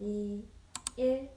2, 1.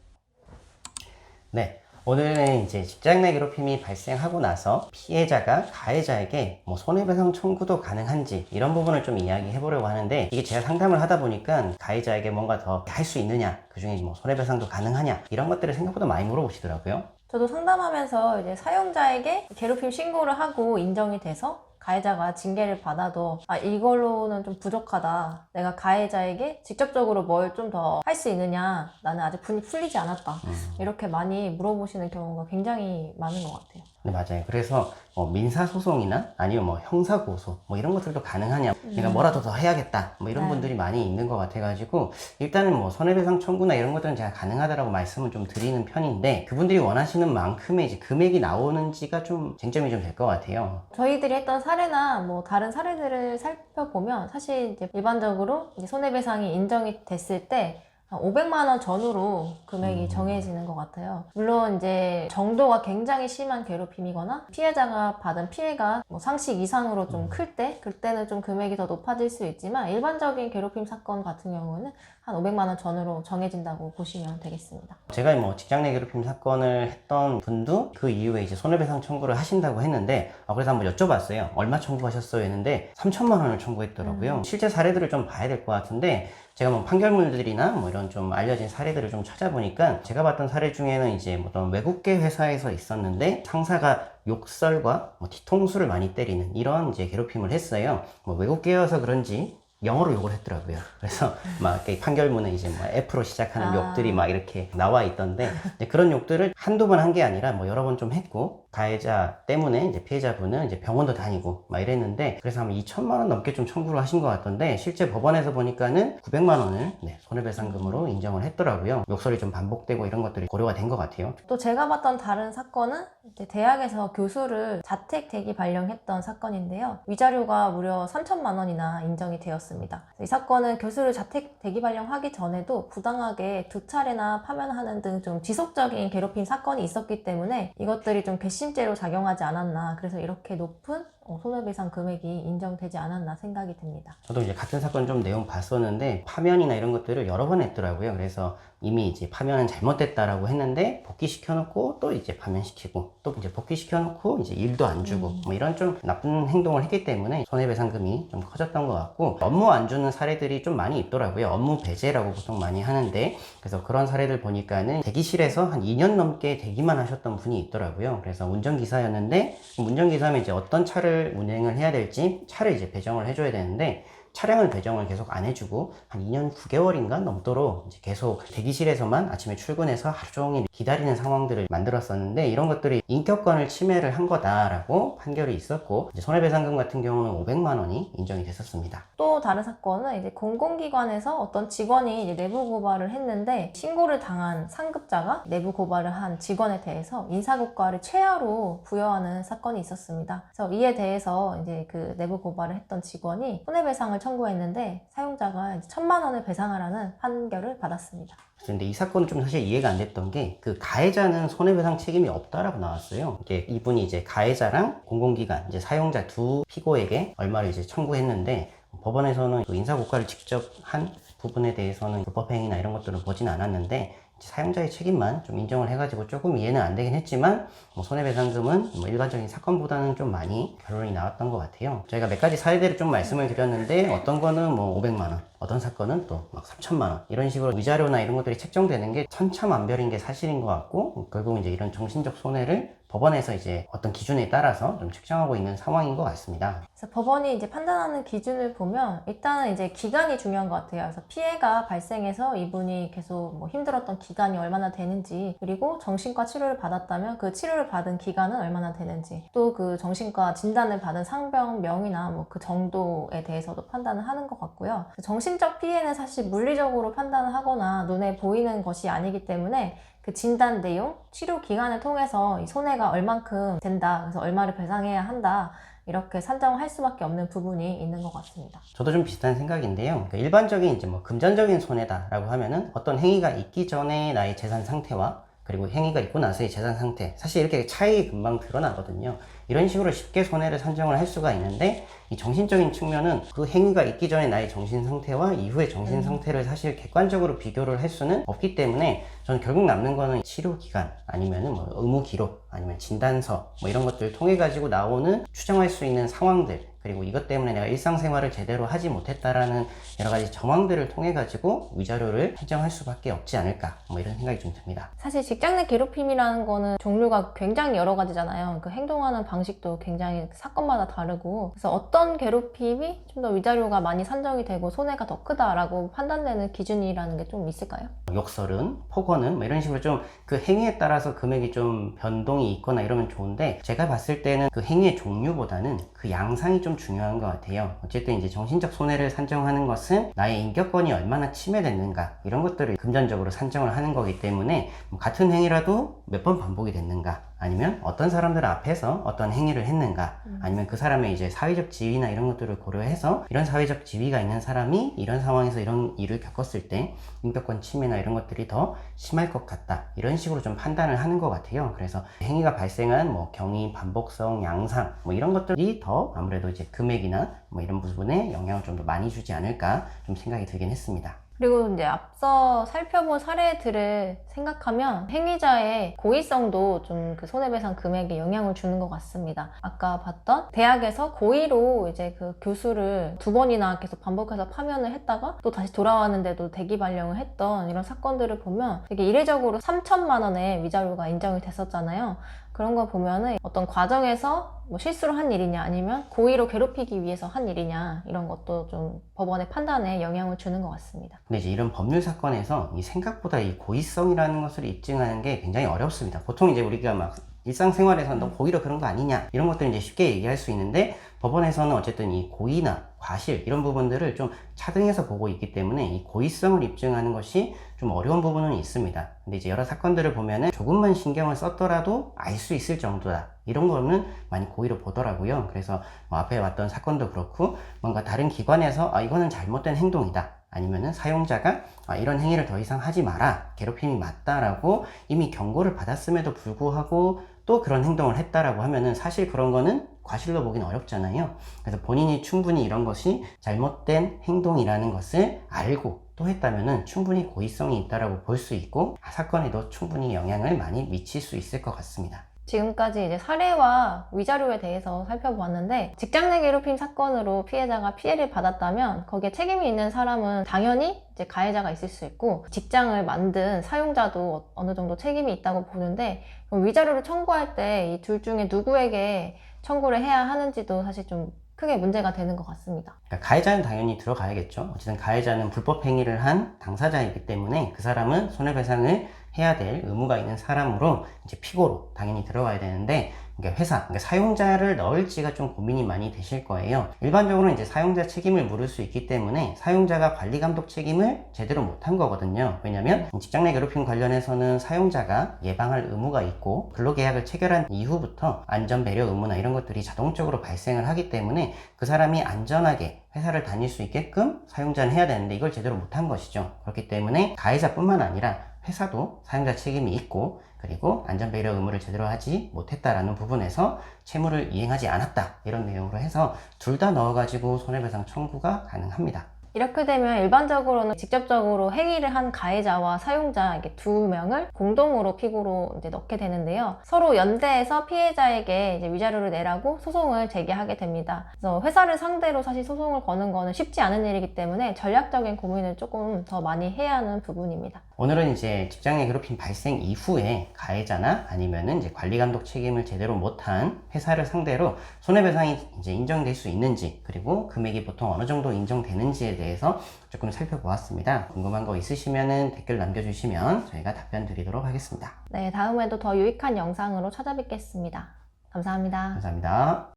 네. 오늘은 이제 직장 내 괴롭힘이 발생하고 나서 피해자가 가해자에게 뭐 손해배상 청구도 가능한지 이런 부분을 좀 이야기해 보려고 하는데 이게 제가 상담을 하다 보니까 가해자에게 뭔가 더 할 수 있느냐 그 중에 뭐 손해배상도 가능하냐 이런 것들을 생각보다 많이 물어보시더라고요. 저도 상담하면서 이제 사용자에게 괴롭힘 신고를 하고 인정이 돼서 가해자가 징계를 받아도 아 이걸로는 좀 부족하다. 내가 가해자에게 직접적으로 뭘 좀 더 할 수 있느냐. 나는 아직 분이 풀리지 않았다. 이렇게 많이 물어보시는 경우가 굉장히 많은 것 같아요. 네, 맞아요. 그래서 뭐 민사소송이나 아니면 뭐 형사고소 뭐 이런 것들도 가능하냐. 내가 뭐라도 더 해야겠다. 뭐 이런 네. 분들이 많이 있는 것 같아가지고 일단은 뭐 손해배상 청구나 이런 것들은 제가 가능하다라고 말씀을 좀 드리는 편인데 그분들이 원하시는 만큼의 이제 금액이 나오는지가 좀 쟁점이 좀 될 것 같아요. 저희들이 했던 사 례나 뭐 다른 사례들을 살펴보면 사실 이제 일반적으로 이제 손해배상이 인정이 됐을 때 한 500만 원 전후로 금액이 음. 정해지는 것 같아요. 물론 이제 정도가 굉장히 심한 괴롭힘이거나 피해자가 받은 피해가 뭐 상식 이상으로 좀 클 때, 그때는 좀 금액이 더 높아질 수 있지만 일반적인 괴롭힘 사건 같은 경우는 한 500만 원 전후로 정해진다고 보시면 되겠습니다. 제가 뭐 직장 내 괴롭힘 사건을 했던 분도 그 이후에 이제 손해배상 청구를 하신다고 했는데 아, 그래서 한번 여쭤봤어요. 얼마 청구하셨어요? 했는데 3천만 원을 청구했더라고요. 실제 사례들을 좀 봐야 될 것 같은데 제가 뭐 판결물들이나 뭐 이런 좀 알려진 사례들을 좀 찾아보니까 제가 봤던 사례 중에는 이제 뭐 어떤 외국계 회사에서 있었는데 상사가 욕설과 뭐 뒤통수를 많이 때리는 이런 이제 괴롭힘을 했어요. 뭐 외국계여서 그런지 영어로 욕을 했더라고요. 그래서 막 판결문에 이제 뭐 F로 시작하는 아. 욕들이 막 이렇게 나와 있던데 그런 욕들을 한두 번 한 게 아니라 뭐 여러 번 좀 했고 가해자 때문에 이제 피해자분은 이제 병원도 다니고 막 이랬는데 그래서 한 2천만 원 넘게 좀 청구를 하신 것 같던데 실제 법원에서 보니까는 900만 원을 네, 손해배상금으로 인정을 했더라고요. 욕설이 좀 반복되고 이런 것들이 고려가 된 것 같아요. 또 제가 봤던 다른 사건은 대학에서 교수를 자택 대기 발령했던 사건인데요. 위자료가 무려 3천만 원이나 인정이 되었습니다. 이 사건은 교수를 자택 대기 발령하기 전에도 부당하게 두 차례나 파면하는 등 좀 지속적인 괴롭힘 사건이 있었기 때문에 이것들이 좀 괘씸죄로 작용하지 않았나. 그래서 이렇게 높은 어, 손해배상 금액이 인정되지 않았나 생각이 듭니다. 저도 이제 같은 사건 좀 내용 봤었는데 파면이나 이런 것들을 여러 번 했더라고요. 그래서 이미 이제 파면은 잘못됐다라고 했는데 복귀시켜놓고 또 이제 파면시키고 또 이제 복귀시켜놓고 이제 일도 안 주고 음. 뭐 이런 좀 나쁜 행동을 했기 때문에 손해배상금이 좀 커졌던 것 같고 업무 안 주는 사례들이 좀 많이 있더라고요. 업무 배제라고 보통 많이 하는데 그래서 그런 사례들 보니까는 대기실에서 한 2년 넘게 대기만 하셨던 분이 있더라고요. 그래서 운전기사였는데 운전기사면 이제 어떤 차를 운행을 해야 될지 차를 이제 배정을 해줘야 되는데 차량을 배정을 계속 안 해주고 한 2년 9개월인가 넘도록 계속 대기실에서만 아침에 출근해서 하루 종일 기다리는 상황들을 만들었었는데 이런 것들이 인격권을 침해를 한 거다라고 판결이 있었고 이제 손해배상금 같은 경우는 500만 원이 인정이 됐었습니다. 또 다른 사건은 이제 공공기관에서 어떤 직원이 내부 고발을 했는데 신고를 당한 상급자가 내부 고발을 한 직원에 대해서 인사고과를 최하로 부여하는 사건이 있었습니다. 그래서 이에 대해서 이제 그 내부 고발을 했던 직원이 손해배상을 청구했는데 사용자가 천만 원을 배상하라는 판결을 받았습니다. 근데 이 사건은 좀 사실 이해가 안 됐던 게 그 가해자는 손해배상 책임이 없다라고 나왔어요. 이게 이분이 이제 가해자랑 공공기관 이제 사용자 두 피고에게 얼마를 이제 청구했는데 법원에서는 그 인사고과를 직접 한 부분에 대해서는 불법행위나 이런 것들을 보진 않았는데 사용자의 책임만 좀 인정을 해가지고 조금 이해는 안 되긴 했지만 뭐 손해배상금은 뭐 일반적인 사건보다는 좀 많이 결론이 나왔던 것 같아요. 저희가 몇 가지 사례들을 좀 말씀을 드렸는데 어떤 거는 뭐 500만 원, 어떤 사건은 또 막 3천만 원 이런 식으로 위자료나 이런 것들이 책정되는 게 천차만별인 게 사실인 것 같고 결국 이제 이런 정신적 손해를 법원에서 이제 어떤 기준에 따라서 좀 측정하고 있는 상황인 것 같습니다. 그래서 법원이 이제 판단하는 기준을 보면 일단은 이제 기간이 중요한 것 같아요. 그래서 피해가 발생해서 이분이 계속 뭐 힘들었던 기간이 얼마나 되는지 그리고 정신과 치료를 받았다면 그 치료를 받은 기간은 얼마나 되는지 또 그 정신과 진단을 받은 상병명이나 뭐 그 정도에 대해서도 판단을 하는 것 같고요. 정신적 피해는 사실 물리적으로 판단을 하거나 눈에 보이는 것이 아니기 때문에 그 진단 내용, 치료 기간을 통해서 이 손해가 얼만큼 된다. 그래서 얼마를 배상해야 한다. 이렇게 산정할 수밖에 없는 부분이 있는 것 같습니다. 저도 좀 비슷한 생각인데요. 그러니까 일반적인 이제 뭐 금전적인 손해다라고 하면은 어떤 행위가 있기 전에 나의 재산 상태와 그 그리고 행위가 있고 나서의 재산 상태. 사실 이렇게 차이 금방 드러나거든요. 이런 식으로 쉽게 손해를 산정을 할 수가 있는데 이 정신적인 측면은 그 행위가 있기 전에 나의 정신 상태와 이후의 정신 상태를 사실 객관적으로 비교를 할 수는 없기 때문에 저는 결국 남는 거는 치료 기간 아니면은 뭐 의무 기록 아니면 진단서 뭐 이런 것들을 통해 가지고 나오는 추정할 수 있는 상황들 그리고 이것 때문에 내가 일상생활을 제대로 하지 못했다라는 여러 가지 정황들을 통해 가지고 위자료를 산정할 수밖에 없지 않을까 뭐 이런 생각이 좀 듭니다. 사실 직장 내 괴롭힘이라는 거는 종류가 굉장히 여러 가지잖아요. 그 행동하는 방식도 굉장히 사건마다 다르고 그래서 어떤 괴롭힘이 좀 더 위자료가 많이 산정이 되고 손해가 더 크다라고 판단되는 기준이라는 게 좀 있을까요? 욕설은, 폭언은 뭐 이런 식으로 좀 그 행위에 따라서 금액이 좀 변동이 있거나 이러면 좋은데 제가 봤을 때는 그 행위의 종류보다는 그 양상이 좀 중요한 것 같아요. 어쨌든 이제 정신적 손해를 산정하는 것은 나의 인격권이 얼마나 침해됐는가 이런 것들을 금전적으로 산정을 하는 거기 때문에 뭐 같은 행위라도 몇 번 반복이 됐는가 아니면 어떤 사람들 앞에서 어떤 행위를 했는가 아니면 그 사람의 이제 사회적 지위나 이런 것들을 고려해서 이런 사회적 지위가 있는 사람이 이런 상황에서 이런 일을 겪었을 때 인격권 침해나 이런 것들이 더 심할 것 같다. 이런 식으로 좀 판단을 하는 것 같아요. 그래서 행위가 발생한 뭐 경위 반복성 양상 뭐 이런 것들이 더 아무래도 이제 금액이나 뭐 이런 부분에 영향을 좀 더 많이 주지 않을까 좀 생각이 들긴 했습니다 그리고 이제 앞서 살펴본 사례들을 생각하면 행위자의 고의성도 좀 그 손해배상 금액에 영향을 주는 것 같습니다. 아까 봤던 대학에서 고의로 이제 그 교수를 두 번이나 계속 반복해서 파면을 했다가 또 다시 돌아왔는데도 대기 발령을 했던 이런 사건들을 보면 되게 이례적으로 3천만 원의 위자료가 인정이 됐었잖아요. 그런 거 보면은 어떤 과정에서 뭐 실수로 한 일이냐 아니면 고의로 괴롭히기 위해서 한 일이냐 이런 것도 좀 법원의 판단에 영향을 주는 것 같습니다. 근데 이제 이런 법률 사건에서 이 생각보다 이 고의성이라는 것을 입증하는 게 굉장히 어렵습니다. 보통 이제 우리가 막 일상생활에서 너 고의로 그런 거 아니냐 이런 것들 이제 쉽게 얘기할 수 있는데 법원에서는 어쨌든 이 고의나 과실 이런 부분들을 좀 차등해서 보고 있기 때문에 이 고의성을 입증하는 것이 좀 어려운 부분은 있습니다. 근데 이제 여러 사건들을 보면은 조금만 신경을 썼더라도 알 수 있을 정도다. 이런 거는 많이 고의로 보더라고요. 그래서 뭐 앞에 왔던 사건도 그렇고 뭔가 다른 기관에서 아 이거는 잘못된 행동이다. 아니면은 사용자가 아, 이런 행위를 더 이상 하지 마라. 괴롭힘이 맞다라고 이미 경고를 받았음에도 불구하고 또 그런 행동을 했다라고 하면은 사실 그런 거는 과실로 보기는 어렵잖아요. 그래서 본인이 충분히 이런 것이 잘못된 행동이라는 것을 알고 또 했다면은 충분히 고의성이 있다라고 볼 수 있고 아, 사건에도 충분히 영향을 많이 미칠 수 있을 것 같습니다. 지금까지 이제 사례와 위자료에 대해서 살펴보았는데 직장 내 괴롭힘 사건으로 피해자가 피해를 받았다면 거기에 책임이 있는 사람은 당연히 이제 가해자가 있을 수 있고 직장을 만든 사용자도 어느 정도 책임이 있다고 보는데 위자료를 청구할 때 이 둘 중에 누구에게 청구를 해야 하는지도 사실 좀 크게 문제가 되는 것 같습니다. 그러니까 가해자는 당연히 들어가야겠죠. 어쨌든 가해자는 불법 행위를 한 당사자이기 때문에 그 사람은 손해배상을 해야 될 의무가 있는 사람으로 이제 피고로 당연히 들어가야 되는데 그러니까 회사, 그러니까 사용자를 넣을지가 좀 고민이 많이 되실 거예요. 일반적으로 이제 사용자 책임을 물을 수 있기 때문에 사용자가 관리 감독 책임을 제대로 못한 거거든요. 왜냐하면 직장 내 괴롭힘 관련해서는 사용자가 예방할 의무가 있고 근로계약을 체결한 이후부터 안전 배려 의무나 이런 것들이 자동적으로 발생을 하기 때문에 그 사람이 안전하게 회사를 다닐 수 있게끔 사용자는 해야 되는데 이걸 제대로 못한 것이죠. 그렇기 때문에 가해자뿐만 아니라 회사도 사용자 책임이 있고 그리고 안전배려 의무를 제대로 하지 못했다라는 부분에서 채무를 이행하지 않았다 이런 내용으로 해서 둘 다 넣어가지고 손해배상 청구가 가능합니다. 이렇게 되면 일반적으로는 직접적으로 행위를 한 가해자와 사용자 이렇게 두 명을 공동으로 피고로 이제 넣게 되는데요. 서로 연대해서 피해자에게 이제 위자료를 내라고 소송을 제기하게 됩니다. 그래서 회사를 상대로 사실 소송을 거는 거는 쉽지 않은 일이기 때문에 전략적인 고민을 조금 더 많이 해야 하는 부분입니다. 오늘은 이제 직장의 괴롭힘 발생 이후에 가해자나 아니면은 이제 관리 감독 책임을 제대로 못한 회사를 상대로 손해배상이 이제 인정될 수 있는지 그리고 금액이 보통 어느 정도 인정되는지에 대해서 조금 살펴보았습니다. 궁금한 거 있으시면은 댓글 남겨주시면 저희가 답변 드리도록 하겠습니다. 네, 다음에도 더 유익한 영상으로 찾아뵙겠습니다. 감사합니다. 감사합니다.